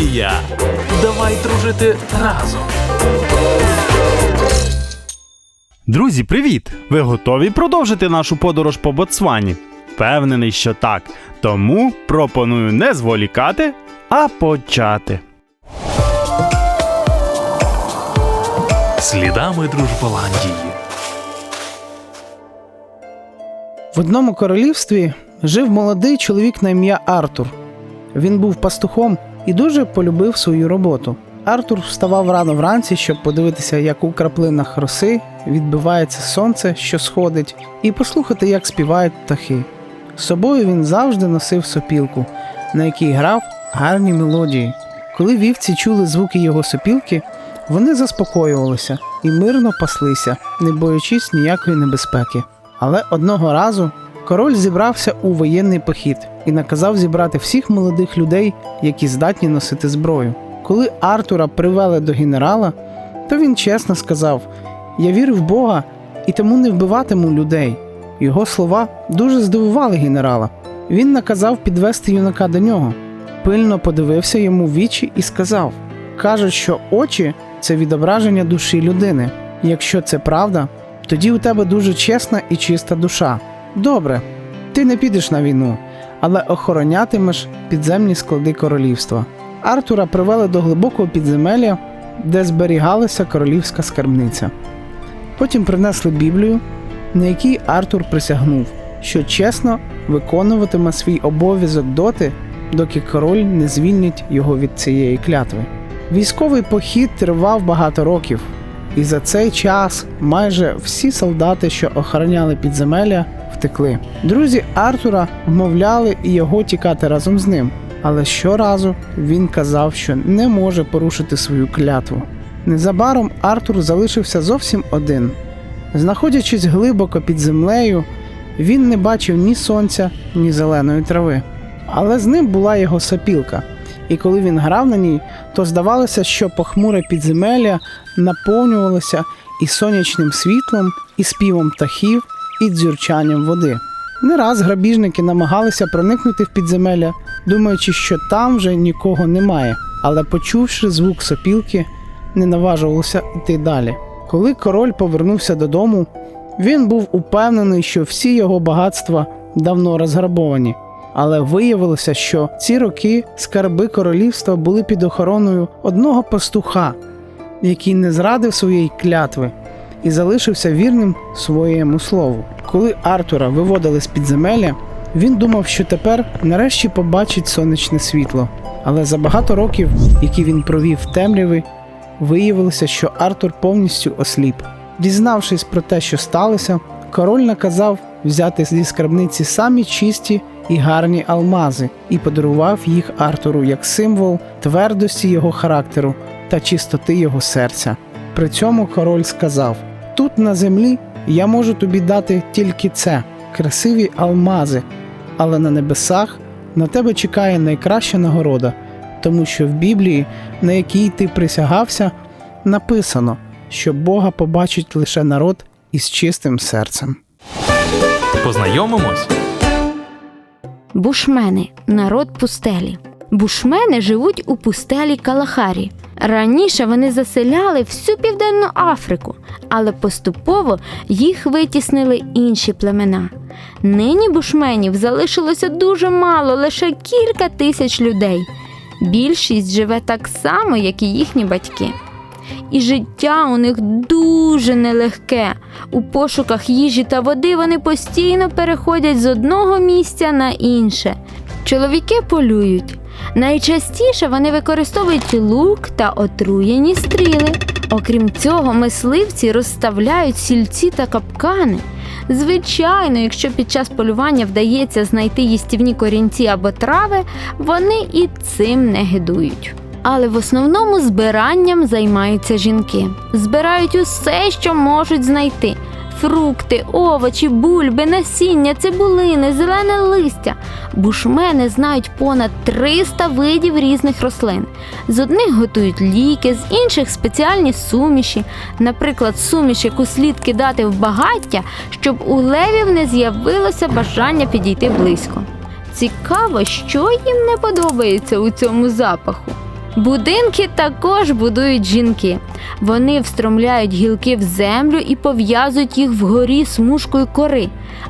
Голландія. Давай дружити разом. Друзі, привіт! Ви готові продовжити нашу подорож по Ботсвані? Впевнений, що так. Тому пропоную не зволікати, а почати. Слідами Дружболандії. В одному королівстві жив молодий чоловік на ім'я Артур. Він був пастухом і дуже полюбив свою роботу. Артур вставав рано вранці, щоб подивитися, як у краплинах роси відбивається сонце, що сходить, і послухати, як співають птахи. З собою він завжди носив сопілку, на якій грав гарні мелодії. Коли вівці чули звуки його сопілки, вони заспокоювалися і мирно паслися, не боячись ніякої небезпеки. Але одного разу король зібрався у воєнний похід і наказав зібрати всіх молодих людей, які здатні носити зброю. Коли Артура привели до генерала, то він чесно сказав: Я вірю в Бога і тому не вбиватиму людей. Його слова дуже здивували генерала. Він наказав підвести юнака до нього, пильно подивився йому в вічі і сказав: Кажуть, що очі це відображення душі людини. Якщо це правда, тоді у тебе дуже чесна і чиста душа. Добре, ти не підеш на війну, але охоронятимеш підземні склади королівства. Артура привели до глибокого підземелля, де зберігалася королівська скарбниця. Потім принесли Біблію, на якій Артур присягнув, що чесно виконуватиме свій обов'язок доти, доки король не звільнить його від цієї клятви. Військовий похід тривав багато років, і за цей час майже всі солдати, що охороняли підземелля, втекли. Друзі Артура вмовляли його тікати разом з ним, але щоразу він казав, що не може порушити свою клятву. Незабаром Артур залишився зовсім один. Знаходячись глибоко під землею, він не бачив ні сонця, ні зеленої трави. Але з ним була його сопілка, і коли він грав на ній, то здавалося, що похмуре підземелля наповнювалося і сонячним світлом, і співом птахів, і дзюрчанням води. Не раз грабіжники намагалися проникнути в підземелля, думаючи, що там вже нікого немає, але почувши звук сопілки, не наважувалися йти далі. Коли король повернувся додому, він був упевнений, що всі його багатства давно розграбовані. Але виявилося, що ці роки скарби королівства були під охороною одного пастуха, який не зрадив своєї клятви і залишився вірним своєму слову. Коли Артура виводили з підземелля, він думав, що тепер нарешті побачить сонячне світло. Але за багато років, які він провів в темряві, виявилося, що Артур повністю осліп. Дізнавшись про те, що сталося, король наказав взяти зі скарбниці самі чисті і гарні алмази і подарував їх Артуру як символ твердості його характеру та чистоти його серця. При цьому король сказав: Тут на землі я можу тобі дати тільки це красиві алмази, але на небесах на тебе чекає найкраща нагорода, тому що в Біблії, на якій ти присягався, написано, що Бога побачить лише народ із чистим серцем. Познайомимось. Бушмени народ пустелі. Бушмени живуть у пустелі Калахарі. Раніше вони заселяли всю південну Африку, але поступово їх витіснили інші племена. Нині бушменів залишилося дуже мало, лише кілька тисяч людей. Більшість живе так само, як і їхні батьки. І життя у них дуже нелегке. У пошуках їжі та води вони постійно переходять з одного місця на інше. Чоловіки полюють. Найчастіше вони використовують лук та отруєні стріли. Окрім цього, мисливці розставляють сільці та капкани. Звичайно, якщо під час полювання вдається знайти їстівні корінці або трави, вони і цим не гидують. Але в основному збиранням займаються жінки. Збирають усе, що можуть знайти: фрукти, овочі, бульби, насіння, цибулини, зелене листя. Бушмени знають понад 300 видів різних рослин. З одних готують ліки, з інших спеціальні суміші, наприклад, суміш, яку слід кидати в багаття, щоб у левів не з'явилося бажання підійти близько. Цікаво, що їм не подобається у цьому запаху. Будинки також будують жінки. Вони встромляють гілки в землю і пов'язують їх вгорі смужкою кори,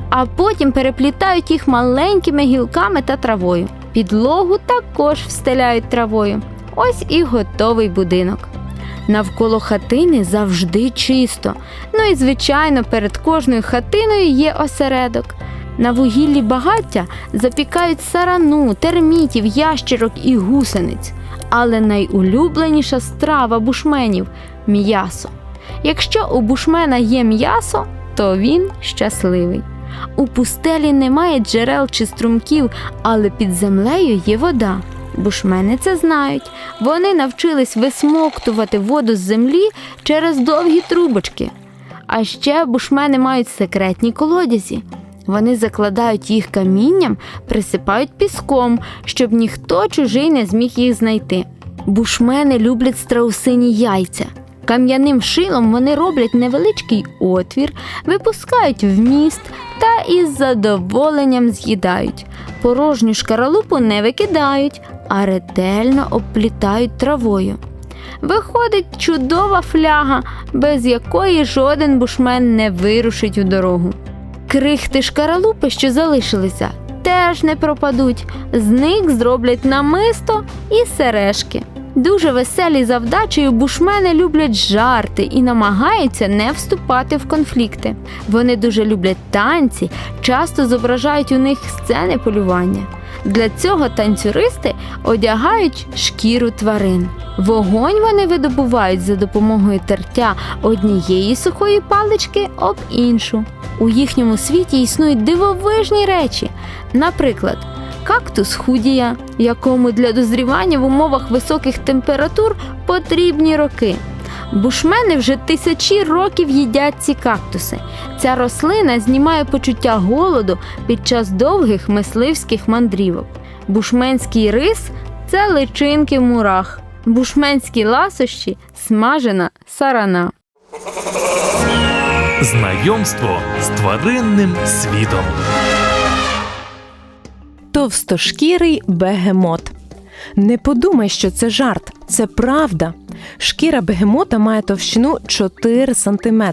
а потім переплітають їх маленькими гілками та травою. Підлогу також встеляють травою. Ось і готовий будинок. Навколо хатини завжди чисто. Ну і звичайно, перед кожною хатиною є осередок. На вугіллі багаття запікають сарану, термітів, ящерок і гусениць. Але найулюбленіша страва бушменів м'ясо. Якщо у бушмена є м'ясо, то він щасливий. У пустелі немає джерел чи струмків, але під землею є вода. Бушмени це знають. Вони навчились висмоктувати воду з землі через довгі трубочки. А ще бушмени мають секретні колодязі. Вони закладають їх камінням, присипають піском, щоб ніхто чужий не зміг їх знайти. Бушмени люблять страусині яйця. Кам'яним шилом вони роблять невеличкий отвір, випускають вміст та із задоволенням з'їдають. Порожню шкаралупу не викидають, а ретельно обплітають травою. Виходить чудова фляга, без якої жоден бушмен не вирушить у дорогу. Крихти шкаралупи, що залишилися, теж не пропадуть. З них зроблять намисто і сережки. Дуже веселі за вдачею бушмени люблять жарти і намагаються не вступати в конфлікти. Вони дуже люблять танці, часто зображають у них сцени полювання. Для цього танцюристи одягають шкіру тварин. Вогонь вони видобувають за допомогою тертя однієї сухої палички об іншу. У їхньому світі існують дивовижні речі. Наприклад, кактус худія, якому для дозрівання в умовах високих температур потрібні роки. Бушмени вже тисячі років їдять ці кактуси. Ця рослина знімає почуття голоду під час довгих мисливських мандрівок. Бушменський рис це личинки в мурах. Бушменські ласощі смажена сарана. Знайомство з тваринним світом. Товстошкірий бегемот. Не подумай, що це жарт, це правда. Шкіра бегемота має товщину 4 см.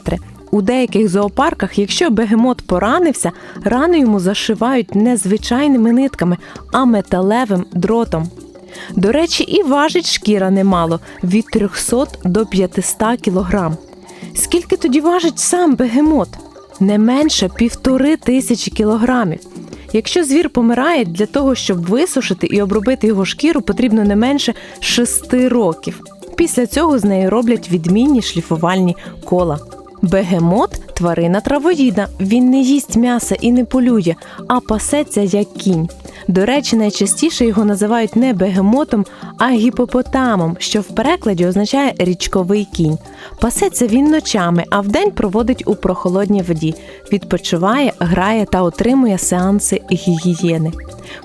У деяких зоопарках, якщо бегемот поранився, рани йому зашивають не звичайними нитками, а металевим дротом. До речі, і важить шкіра немало від 300 до 500 кілограм. Скільки тоді важить сам бегемот? Не менше півтори тисячі кілограмів. Якщо звір помирає, для того, щоб висушити і обробити його шкіру, потрібно не менше 6 років. Після цього з нею роблять відмінні шліфувальні кола. Бегемот тварина травоїдна. Він не їсть м'яса і не полює, а пасеться як кінь. До речі, найчастіше його називають не бегемотом, а гіпопотамом, що в перекладі означає річковий кінь. Пасеться він ночами, а вдень проводить у прохолодній воді, відпочиває, грає та отримує сеанси гігієни.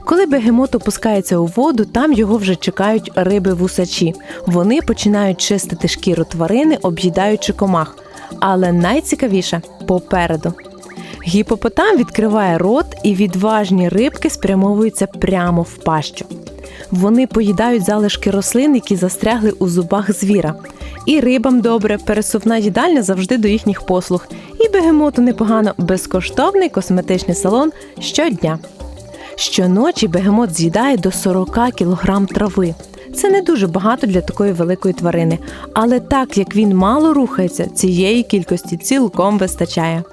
Коли бегемот опускається у воду, там його вже чекають риби-вусачі. Вони починають чистити шкіру тварини, об'їдаючи комах. Але найцікавіше попереду. Гіпопотам відкриває рот, і відважні рибки спрямовуються прямо в пащу. Вони поїдають залишки рослин, які застрягли у зубах звіра. І рибам добре, пересувна їдальня завжди до їхніх послуг. І бегемоту непогано безкоштовний косметичний салон щодня. Щоночі бегемот з'їдає до 40 кг трави. Це не дуже багато для такої великої тварини, але так як він мало рухається, цієї кількості цілком вистачає.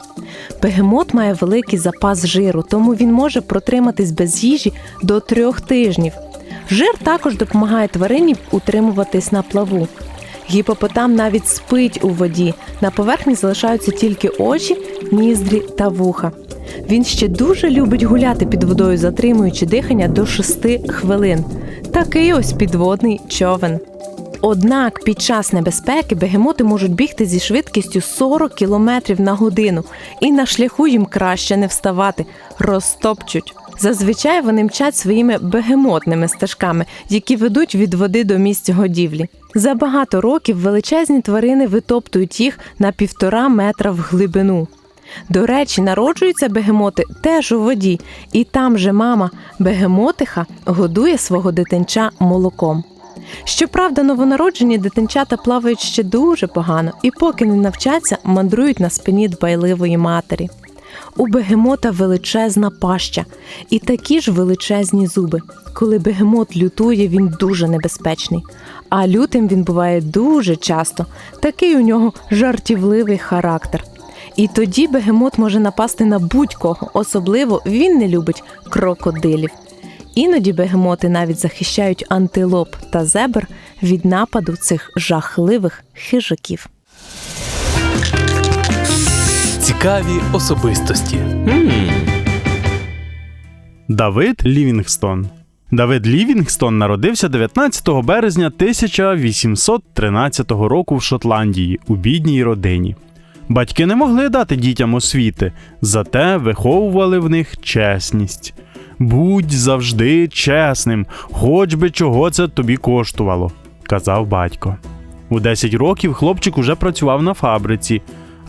Бегемот має великий запас жиру, тому він може протриматись без їжі до трьох тижнів. Жир також допомагає тварині утримуватись на плаву. Гіпопотам навіть спить у воді. На поверхні залишаються тільки очі, ніздрі та вуха. Він ще дуже любить гуляти під водою, затримуючи дихання до 6 хвилин. Такий ось підводний човен. Однак під час небезпеки бегемоти можуть бігти зі швидкістю 40 км на годину, і на шляху їм краще не вставати, розтопчуть. Зазвичай вони мчать своїми бегемотними стежками, які ведуть від води до місця годівлі. За багато років величезні тварини витоптують їх на півтора метра в глибину. До речі, народжуються бегемоти теж у воді, і там же мама бегемотиха годує свого дитинча молоком. Щоправда, новонароджені дитинчата плавають ще дуже погано і поки не навчаться, мандрують на спині дбайливої матері. У бегемота величезна паща і такі ж величезні зуби. Коли бегемот лютує, він дуже небезпечний. А лютим він буває дуже часто. Такий у нього жартівливий характер. І тоді бегемот може напасти на будь-кого, особливо він не любить крокодилів. Іноді бегемоти навіть захищають антилоп та зебр від нападу цих жахливих хижаків. Цікаві особистості. Давид Лівінгстон. Давид Лівінгстон народився 19 березня 1813 року в Шотландії у бідній родині. Батьки не могли дати дітям освіти, зате виховували в них чесність. Будь завжди чесним, хоч би чого це тобі коштувало, казав батько. У 10 років хлопчик уже працював на фабриці,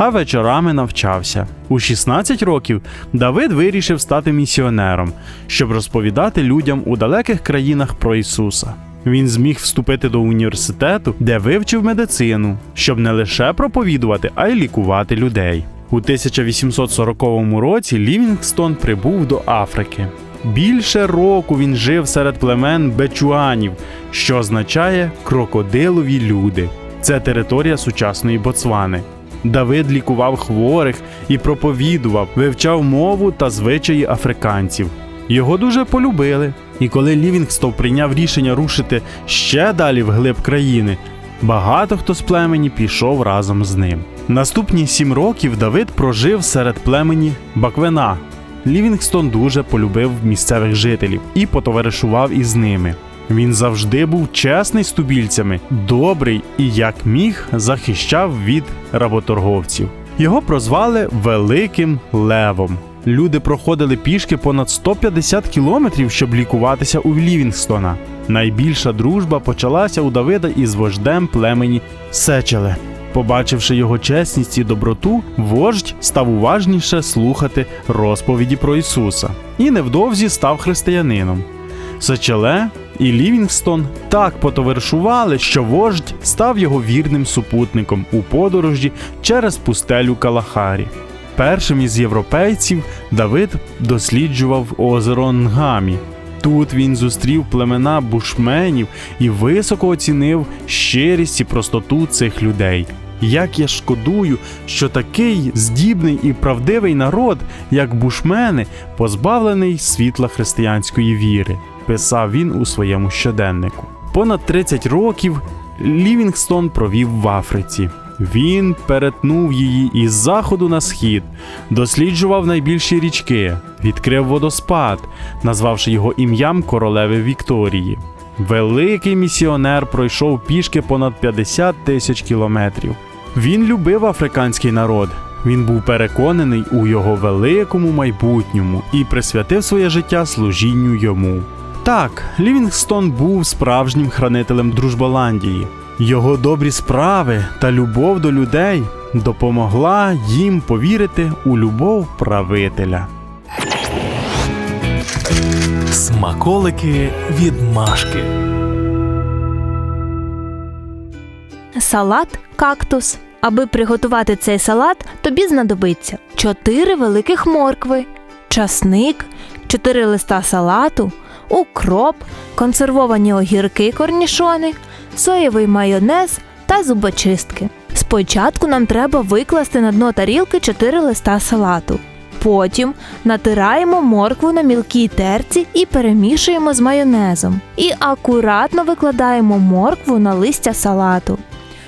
а вечорами навчався. У 16 років Давид вирішив стати місіонером, щоб розповідати людям у далеких країнах про Ісуса. Він зміг вступити до університету, де вивчив медицину, щоб не лише проповідувати, а й лікувати людей. У 1840 році Лівінгстон прибув до Африки. Більше року він жив серед племен бечуанів, що означає крокодилові люди. Це територія сучасної Боцвани. Давид лікував хворих і проповідував, вивчав мову та звичаї африканців. Його дуже полюбили. І коли Лівінгстон прийняв рішення рушити ще далі вглиб країни, багато хто з племені пішов разом з ним. Наступні сім років Давид прожив серед племені Баквена. Лівінгстон дуже полюбив місцевих жителів і потоваришував із ними. Він завжди був чесний з тубільцями, добрий і, як міг, захищав від работорговців. Його прозвали Великим Левом. Люди проходили пішки понад 150 кілометрів, щоб лікуватися у Лівінгстона. Найбільша дружба почалася у Давида із вождем племені Сечеле. Побачивши його чесність і доброту, вождь став уважніше слухати розповіді про Ісуса і невдовзі став християнином. Сечеле і Лівінгстон так потоваришували, що вождь став його вірним супутником у подорожі через пустелю Калахарі. Першим із європейців Давид досліджував озеро Нгамі. Тут він зустрів племена бушменів і високо оцінив щирість і простоту цих людей. Як я шкодую, що такий здібний і правдивий народ, як бушмени, позбавлений світла християнської віри, писав він у своєму щоденнику. Понад 30 років Лівінгстон провів в Африці. Він перетнув її із заходу на схід, досліджував найбільші річки, відкрив водоспад, назвавши його ім'ям королеви Вікторії. Великий місіонер пройшов пішки понад 50 тисяч кілометрів. Він любив африканський народ. Він був переконаний у його великому майбутньому і присвятив своє життя служінню йому. Так, Лівінгстон був справжнім хранителем Дружболандії. Його добрі справи та любов до людей допомогла їм повірити у любов правителя. Смаколики від Машки. Салат кактус. Аби приготувати цей салат, тобі знадобиться 4 великих моркви, часник, 4 листа салату, укроп, консервовані огірки корнішони, соєвий майонез та зубочистки. Спочатку нам треба викласти на дно тарілки 4 листа салату. Потім натираємо моркву на мілкій терці і перемішуємо з майонезом. І акуратно викладаємо моркву на листя салату.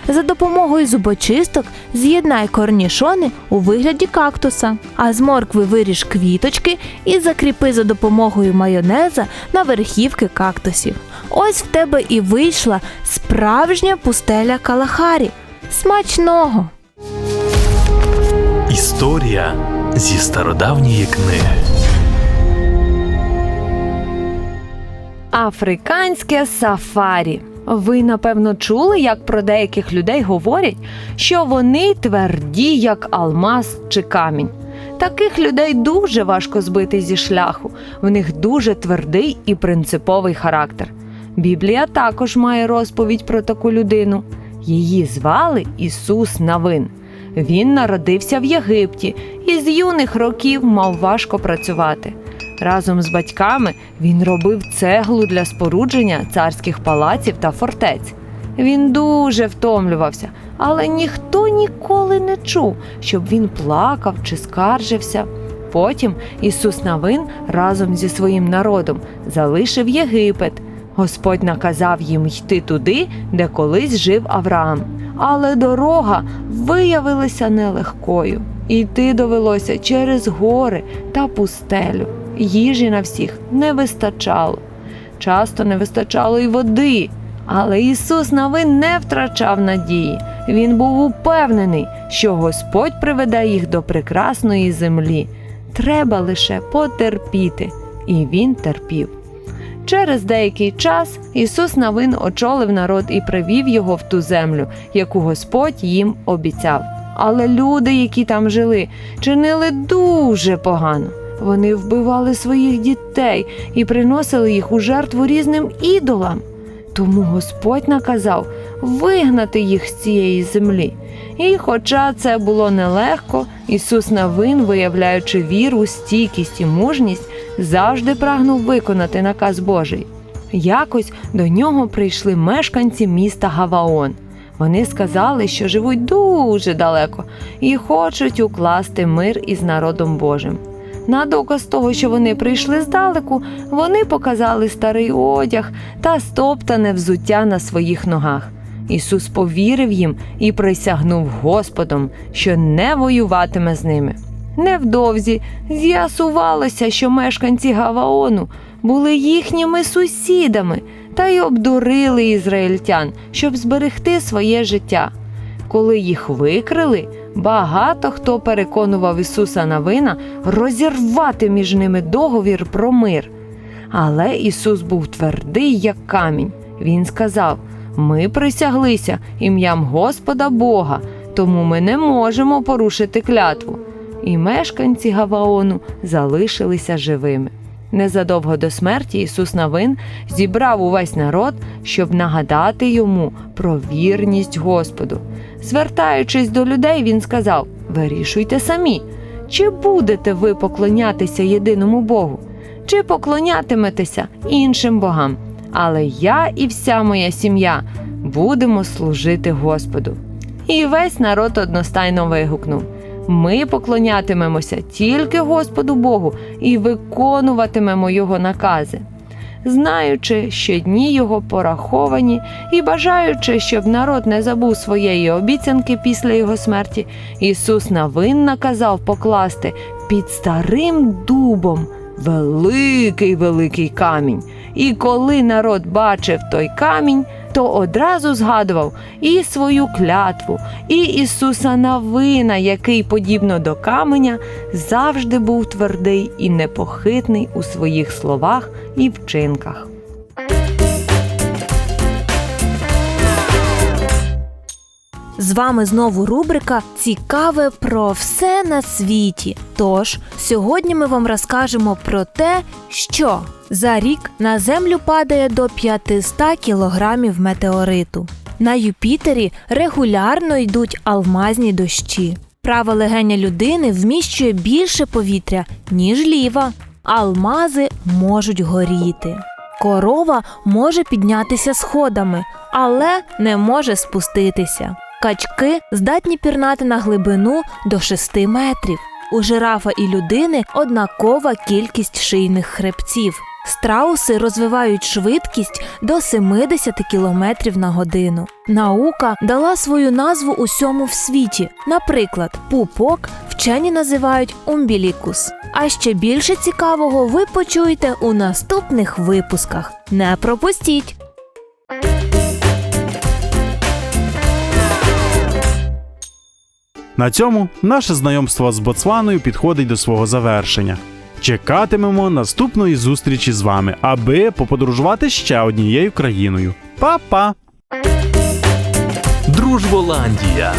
За допомогою зубочисток з'єднай корнішони у вигляді кактуса, а з моркви виріж квіточки і закріпи за допомогою майонеза на верхівки кактусів. Ось в тебе і вийшла справжня пустеля Калахарі. Смачного! Історія зі стародавньої книги. Африканське сафарі. Ви напевно чули, як про деяких людей говорять, що вони тверді, як алмаз чи камінь. Таких людей дуже важко збити зі шляху. В них дуже твердий і принциповий характер. Біблія також має розповідь про таку людину. Її звали Ісус Навин. Він народився в Єгипті і з юних років мав важко працювати. Разом з батьками він робив цеглу для спорудження царських палаців та фортець. Він дуже втомлювався, але ніхто ніколи не чув, щоб він плакав чи скаржився. Потім Ісус Навин разом зі своїм народом залишив Єгипет. Господь наказав їм йти туди, де колись жив Авраам. Але дорога виявилася нелегкою. Йти довелося через гори та пустелю. Їжі на всіх не вистачало. Часто не вистачало й води. Але Ісус Навин не втрачав надії. Він був упевнений, що Господь приведе їх до прекрасної землі. Треба лише потерпіти. І він терпів. Через деякий час Ісус Навин очолив народ і привів його в ту землю, яку Господь їм обіцяв. Але люди, які там жили, чинили дуже погано. Вони вбивали своїх дітей і приносили їх у жертву різним ідолам. Тому Господь наказав вигнати їх з цієї землі. І хоча це було нелегко, Ісус Навин, виявляючи віру, стійкість і мужність, завжди прагнув виконати наказ Божий. Якось до нього прийшли мешканці міста Гаваон. Вони сказали, що живуть дуже далеко і хочуть укласти мир із народом Божим. На доказ того, що вони прийшли здалеку, вони показали старий одяг та стоптане взуття на своїх ногах. Ісус повірив їм і присягнув Господом, що не воюватиме з ними. Невдовзі з'ясувалося, що мешканці Гаваону були їхніми сусідами та й обдурили ізраїльтян, щоб зберегти своє життя. Коли їх викрили, багато хто переконував Ісуса Навина розірвати між ними договір про мир. Але Ісус був твердий, як камінь. Він сказав: Ми присяглися ім'ям Господа Бога, тому ми не можемо порушити клятву. І мешканці Гаваону залишилися живими. Незадовго до смерті Ісус Навин зібрав увесь народ, щоб нагадати йому про вірність Господу. Звертаючись до людей, він сказав: Вирішуйте самі, чи будете ви поклонятися єдиному Богу, чи поклонятиметеся іншим богам. Але я і вся моя сім'я будемо служити Господу. І весь народ одностайно вигукнув: Ми поклонятимемося тільки Господу Богу і виконуватимемо Його накази. Знаючи, що дні його пораховані, і бажаючи, щоб народ не забув своєї обіцянки після його смерті, Ісус навин наказав покласти під старим дубом великий великий камінь. І коли народ бачив той камінь, то одразу згадував і свою клятву, і Ісуса Навина, який, подібно до каменя, завжди був твердий і непохитний у своїх словах і вчинках. З вами знову рубрика Цікаве про все на світі. Тож сьогодні ми вам розкажемо про те, що за рік на землю падає до 500 кілограмів метеориту. На Юпітері регулярно йдуть алмазні дощі. Праве легеня людини вміщує більше повітря, ніж ліва. Алмази можуть горіти. Корова може піднятися сходами, але не може спуститися. Качки здатні пірнати на глибину до 6 метрів. У жирафа і людини однакова кількість шийних хребців. Страуси розвивають швидкість до 70 км на годину. Наука дала свою назву усьому в світі. Наприклад, пупок вчені називають умбілікус. А ще більше цікавого ви почуєте у наступних випусках. Не пропустіть! На цьому наше знайомство з Боцваною підходить до свого завершення. Чекатимемо наступної зустрічі з вами, аби поподорожувати ще однією країною. Па-па! Дружболандія.